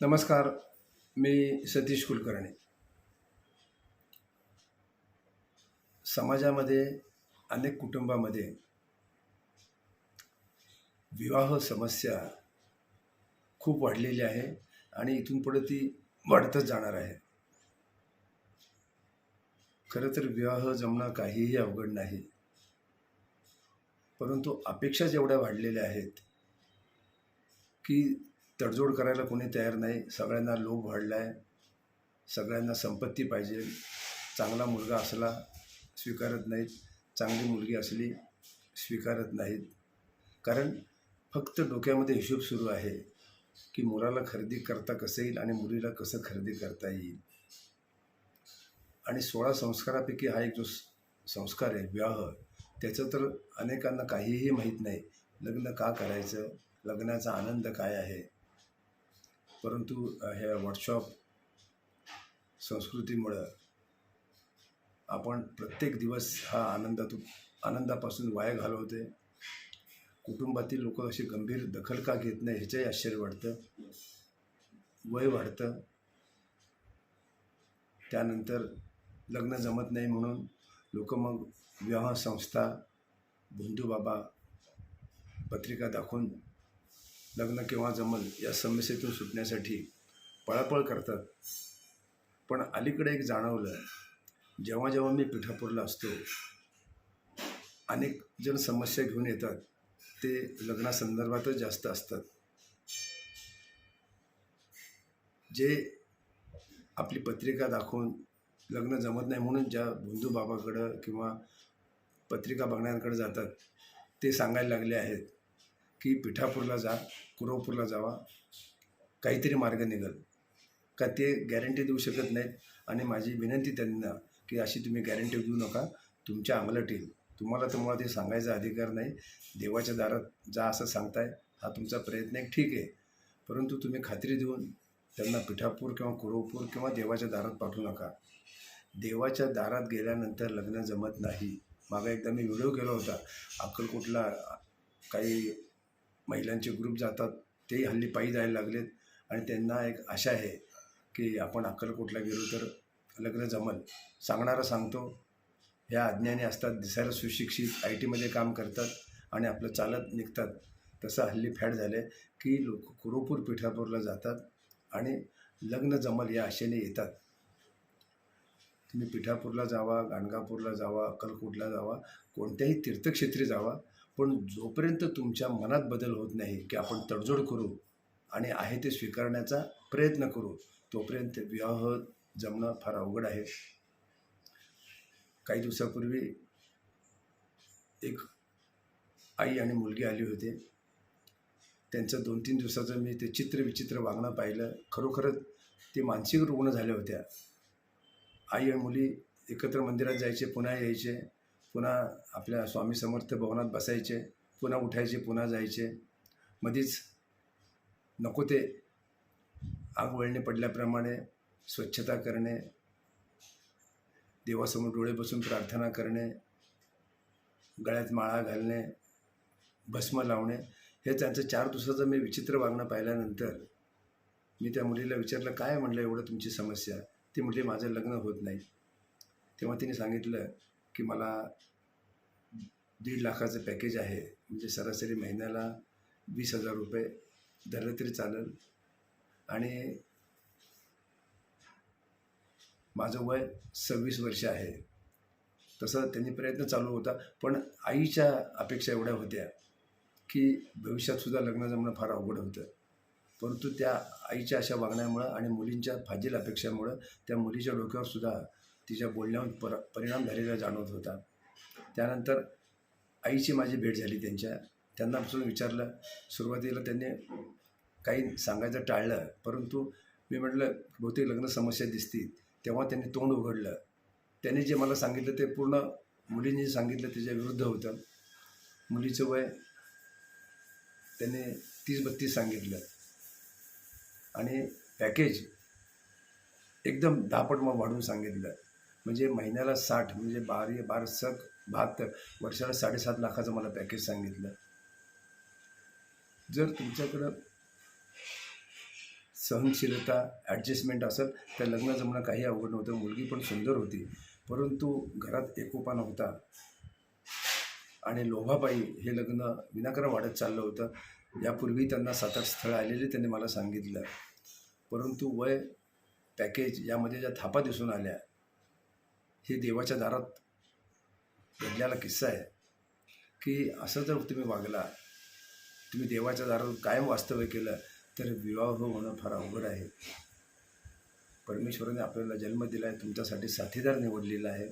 नमस्कार मी सतीश कुलकर्णी. समाजामध्ये अनेक कुटुंबामध्ये विवाह समस्या खूप वाढलेली आहे आणि इथून पुढे ती वाढतच जाणार आहे. खरं तर विवाह जमणं काहीही अवघड नाही. परंतु अपेक्षा जेवढ्या वाढलेल्या आहेत की तडजोड करायला कोणी तयार नाही. सगळ्यांना लोभ वाढला आहे सगळ्यांना संपत्ती पाहिजे. चांगला मुलगा असला स्वीकारत नाहीत. चांगली मुलगी असली स्वीकारत नाहीत. कारण फक्त डोक्यामध्ये हिशोब सुरू आहे की मुलाला खरेदी करता कसं येईल आणि मुलीला कसं खरेदी करता येईल. आणि सोळा संस्कारापैकी हा एक जो संस्कार आहे विवाह त्याचं तर अनेकांना काहीही माहीत नाही. लग्न का करायचं? लग्नाचा आनंद काय आहे? परंतु ह्या व्हॉट्सअप संस्कृतीमुळं आपण प्रत्येक दिवस हा आनंदातून आनंदापासून वाया घालवते कुटुंबातील लोक अशी गंभीर दखल का घेत नाही ह्याचंही आश्चर्य वाटतं. वय वाढतं. त्यानंतर लग्न जमत नाही म्हणून लोक मग विवाह संस्था बंधू बाबा पत्रिका दाखवून लग्न केव्हा जमल या समस्येतून सुटण्यासाठी पळापळ करतात. पण अलीकडे एक जाणवलं जेव्हा जेव्हा मी पिठापूरला असतो अनेक जण समस्या घेऊन येतात. ते लग्नासंदर्भातच जास्त असतात. जे आपली पत्रिका दाखवून लग्न जमत नाही म्हणून ज्या बंधू बाबाकडं किंवा पत्रिका बघण्याकडे जातात ते सांगायला लागले आहेत. की पिठापूरला जा कुरवपूरला जावा काहीतरी मार्ग निघल. का ते गॅरंटी देऊ शकत नाहीत. आणि माझी विनंती त्यांना की अशी तुम्ही गॅरंटी देऊ नका. तुमच्या अंगलट येईल. तुम्हाला तर मुळात हे सांगायचा अधिकार नाही. देवाच्या दारात जा असं सांगताय हा तुमचा प्रयत्न एक ठीक आहे. परंतु तुम्ही खात्री देऊन त्यांना पिठापूर किंवा कुरवपूर किंवा देवाच्या दारात पाठवू नका. देवाच्या दारात गेल्यानंतर लग्न जमत नाही. मागा एकदा मी व्हिडिओ केला होता. अक्कलकोटला काही महिलांचे ग्रुप जातात तेही हल्ली पायी जायला लागलेत. आणि त्यांना एक आशा आहे की आपण अक्कलकोटला गेलो तर लग्न जमल. सांगणारा सांगतो ह्या अज्ञानी असतात दिसायला सुशिक्षित आय टीमध्ये काम करतात आणि आपलं चालत निघतात. तसं हल्ली फॅड झालं आहे की लोक कुरुपूर पिठापूरला जातात आणि लग्न जमल या आशेने येतात. तुम्ही पिठापूरला जावा गाणगापूरला जावा अक्कलकोटला जावा कोणत्याही तीर्थक्षेत्री जावा पण जोपर्यंत तुमच्या मनात बदल होत नाही की आपण तडजोड करू आणि आहे ते स्वीकारण्याचा प्रयत्न करू तोपर्यंत विवाह जमणं फार अवघड आहे. काही दिवसापूर्वी एक आई आणि मुलगी आली होती. त्यांचं दोन तीन दिवसाचं मी ते चित्र विचित्र वागणं पाहिलं. खरोखरच ते मानसिक रुग्ण झाल्या होत्या. आई आणि मुली एकत्र मंदिरात जायचे पुन्हा यायचे. पुन्हा आपल्या स्वामी समर्थ भवनात बसायचे पुन्हा उठायचे पुन्हा जायचे. मधीच नको ते आग वळणे पडल्याप्रमाणे स्वच्छता करणे देवासमोर डोळे बसून प्रार्थना करणे गळ्यात माळा घालणे भस्म लावणे हे त्यांचं चार दिवसाचं मी विचित्र वागणं पाहिल्यानंतर मी त्या मुलीला विचारलं काय म्हणलं एवढं तुमची समस्या? ती म्हटली माझं लग्न होत नाही. तेव्हा तिने सांगितलं की मला दीड लाखाचं पॅकेज आहे. म्हणजे सरासरी महिन्याला वीस हजार रुपये धरलं तरी चालेल. आणि माझं वय सव्वीस वर्ष आहे. तसं त्यांनी प्रयत्न चालू होता. पण आईच्या अपेक्षा एवढ्या होत्या की भविष्यातसुद्धा लग्न जमणं फार अवघड होतं. परंतु त्या आईच्या अशा वागण्यामुळं आणि मुलींच्या फाजील अपेक्षामुळं त्या मुलीच्या डोक्यावर सुद्धा तिच्या बोलण्यावर पर परिणाम झालेला जाणवत होता. त्यानंतर आईची माझी भेट झाली त्यांच्या. त्यांना पासून विचारलं सुरुवातीला त्यांनी काही सांगायचं टाळलं परंतु मी म्हटलं बहुतेक लग्न समस्या दिसतील तेव्हा त्यांनी तोंड उघडलं. त्यांनी जे मला सांगितलं ते पूर्ण मुलींनी जे सांगितलं त्याच्या विरुद्ध होतं. मुलीचं वय त्यांनी तीस बत्तीस सांगितलं. आणि पॅकेज एकदम दहापट मग वाढवून सांगितलं. म्हणजे महिन्याला साठ म्हणजे बारी बार सक बहात्तर वर्षाला साडेसात लाखाचं मला पॅकेज सांगितलं. जर तुमच्याकडं सहनशीलता ॲडजस्टमेंट असेल तर लग्न जमणं काही अवघड नव्हतं मुलगी पण सुंदर होती परंतु घरात एकोपा नव्हता. आणि लोभाबाई हे लग्न विनाकारण वाढत चाललं होतं. यापूर्वी त्यांना सात आठ स्थळं आलेले त्यांनी मला सांगितलं. परंतु वय पॅकेज यामध्ये ज्या थापा दिसून आल्या हे देवाच्या दारात घडलेला किस्सा आहे की असं जर तुम्ही वागला तुम्ही देवाच्या दारात कायम वास्तव्य केलं तर विवाह होणं फार अवघड आहे. परमेश्वराने आपल्याला जन्म दिला आहे तुमच्यासाठी साथीदार निवडलेला आहे.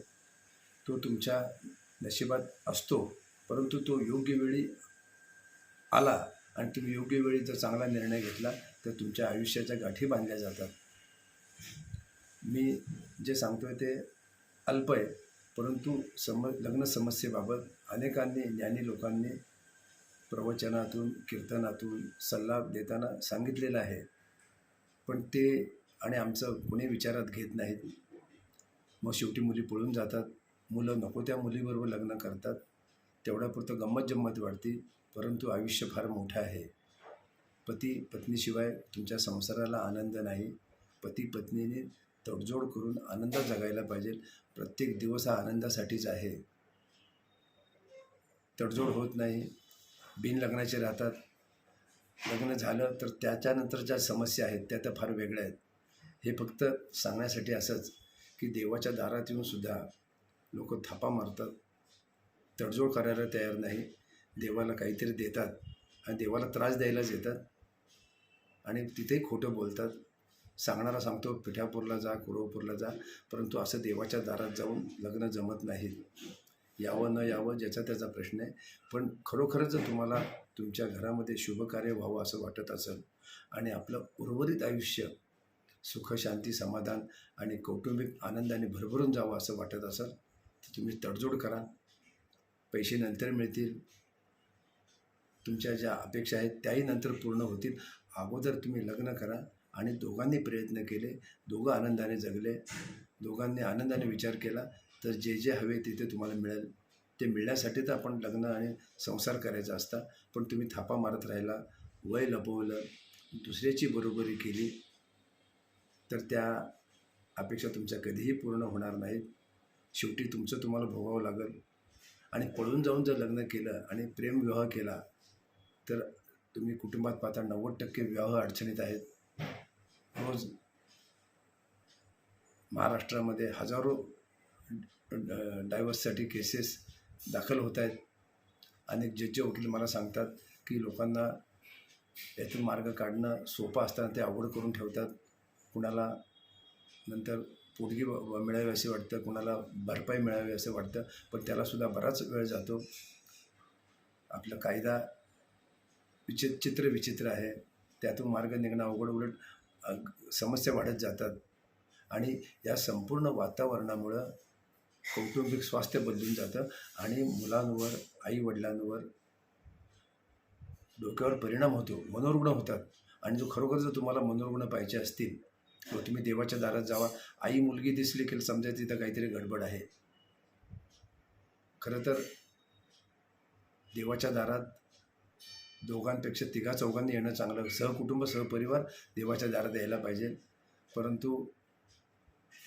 तो तुमच्या नशिबात असतो परंतु तो योग्य वेळी आला आणि तुम्ही योग्य वेळी जर चांगला निर्णय घेतला तर तुमच्या आयुष्याच्या गाठी बांधल्या जातात. मी जे सांगतोय ते अल्प आहे. परंतु सम लग्न समस्येबाबत अनेकांनी ज्ञानी लोकांनी प्रवचनातून कीर्तनातून सल्ला देताना सांगितलेलं आहे. पण ते आणि आमचं कोणी विचारात घेत नाहीत. मग शेवटी मुली पळून जातात. मुलं नको त्या मुलीबरोबर लग्न करतात. तेवढ्यापुरतं गंमत जम्मत वाढते. परंतु आयुष्य फार मोठं आहे. पती पत्नीशिवाय तुमच्या संसाराला आनंद नाही. पती पत्नीने तडजोड करून आनंदात जगायला पाहिजे. प्रत्येक दिवस हा आनंदासाठीच आहे. तडजोड होत नाही. बिन लग्नाचे राहतात. लग्न झालं तर त्याच्यानंतर ज्या समस्या आहेत. त्या तर फार वेगळ्या आहेत. हे फक्त सांगण्यासाठी असंच की देवाच्या दारात येऊन सुद्धा लोक थापा मारतात. तडजोड करायला तयार नाही. देवाला काहीतरी देतात आणि देवाला त्रास द्यायलाच येतात आणि तिथेही खोटं बोलतात. सांगणारा सांगतो पिठापूरला जा कुरवपूरला जा परंतु असं देवाच्या दारात जाऊन लग्न जमत नाही. यावं न यावं ज्याचा त्याचा प्रश्न आहे. पण खरोखरच जर तुम्हाला तुमच्या घरामध्ये शुभकार्य व्हावं असं वाटत असेल आणि आपलं उर्वरित आयुष्य सुख शांती समाधान आणि कौटुंबिक आनंदाने भरभरून जावं असं वाटत असेल तर तुम्ही तडजोड करा. पैसे नंतर मिळतील. तुमच्या ज्या अपेक्षा आहेत त्याही नंतर पूर्ण होतील. अगोदर तुम्ही लग्न करा. आणि दोघांनी प्रयत्न केले दोघं आनंदाने जगले दोघांनी आनंदाने विचार केला तर जे जे हवे तिथे तुम्हाला मिळेल. ते मिळण्यासाठी तर आपण लग्न आणि संसार करायचा असता पण तुम्ही थापा मारत राहिला वय लपवलं दुसऱ्याची बरोबरी केली तर त्या अपेक्षा तुमच्या कधीही पूर्ण होणार नाहीत. शेवटी तुमचं तुम्हाला भोगावं लागेल. आणि पळून जाऊन जर लग्न केलं आणि प्रेमविवाह केला तर तुम्ही कुटुंबात पाहता नव्वद टक्के विवाह अडचणीत आहेत. रोज महाराष्ट्रामध्ये हजारो डायव्हर्ससाठी केसेस दाखल होत आहेत. अनेक जज वकील मला सांगतात की लोकांना यातून मार्ग काढणं सोपं असताना ते अवघड करून ठेवतात. कुणाला नंतर पोटगी मिळावी असे वाटतं कुणाला भरपाई मिळावी असं वाटतं पण त्यालासुद्धा बराच वेळ जातो. आपला कायदा विचि चित्र विचित्र आहे. त्यातून मार्ग निघणं अवघड उलट समस्या वाढत जातात. आणि या संपूर्ण वातावरणामुळं कौटुंबिक स्वास्थ्य बदलून जातं आणि मुलांवर आईवडिलांवर डोक्यावर परिणाम होतो मनोरुग्ण होतात. आणि जो खरोखर जर तुम्हाला मनोरुग्ण पाहिजे असतील तर तुम्ही देवाच्या दारात जावा आई मुलगी दिसली की समजा तिथं काहीतरी गडबड आहे. खरं तर देवाच्या दारात दोघांपेक्षा तिघा चौघांनी येणं चांगलं. सहकुटुंब सहपरिवार देवाच्या दारात यायला पाहिजे. परंतु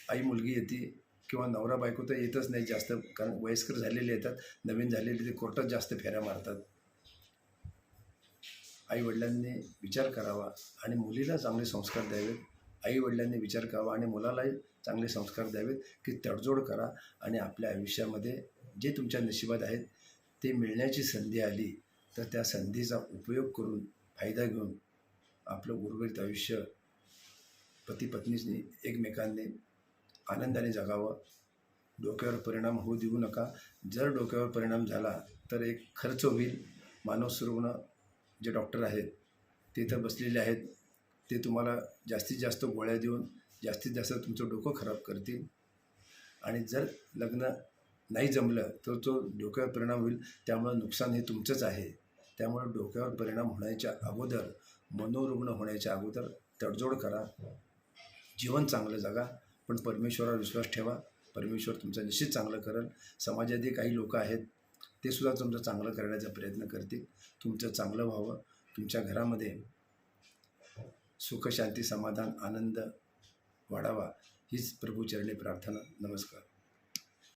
आई मुलगी येते किंवा नवरा बायको तर येतच नाही जास्त. कारण वयस्कर झालेले येतात. नवीन झालेले ते कोर्टात जास्त फेऱ्या मारतात. आई वडिलांनी विचार करावा आणि मुलीला चांगले संस्कार द्यावेत. आई वडिलांनी विचार करावा आणि मुलालाही चांगले संस्कार द्यावेत की तडजोड करा आणि आपल्या आयुष्यामध्ये जे तुमच्या नशिबात आहेत ते मिळण्याची संधी आली. तर त्या संधीचा उपयोग करून फायदा घेऊन आपलं उर्वरित आयुष्य पती पत्नीने एकमेकांनी आनंदाने जगावं. डोक्यावर परिणाम होऊ देऊ नका. जर डोक्यावर परिणाम झाला तर एक खर्च होईल. मानव जे डॉक्टर आहेत ते तर बसलेले आहेत. ते तुम्हाला जास्तीत जास्त गोळ्या देऊन जास्तीत जास्त तुमचं डोकं खराब करतील. आणि जर लग्न नाही जमलं तर तो डोक्यावर परिणाम होईल. त्यामुळं नुकसान हे तुमचंच आहे. त्यामुळे डोक्यावर परिणाम होण्याच्या अगोदर मनोरुग्ण होण्याच्या अगोदर तडजोड करा. जीवन चांगलं जगा पण परमेश्वरावर विश्वास ठेवा. परमेश्वर तुमचं निश्चित चांगलं करेल. समाजातील काही लोक आहेत ते सुद्धा तुमचं चांगलं करण्याचा प्रयत्न करतील. तुमचं चांगलं व्हावं. तुमच्या घरामध्ये सुख शांती समाधान आनंद वाढावा. हीच प्रभूचरणी प्रार्थना. नमस्कार.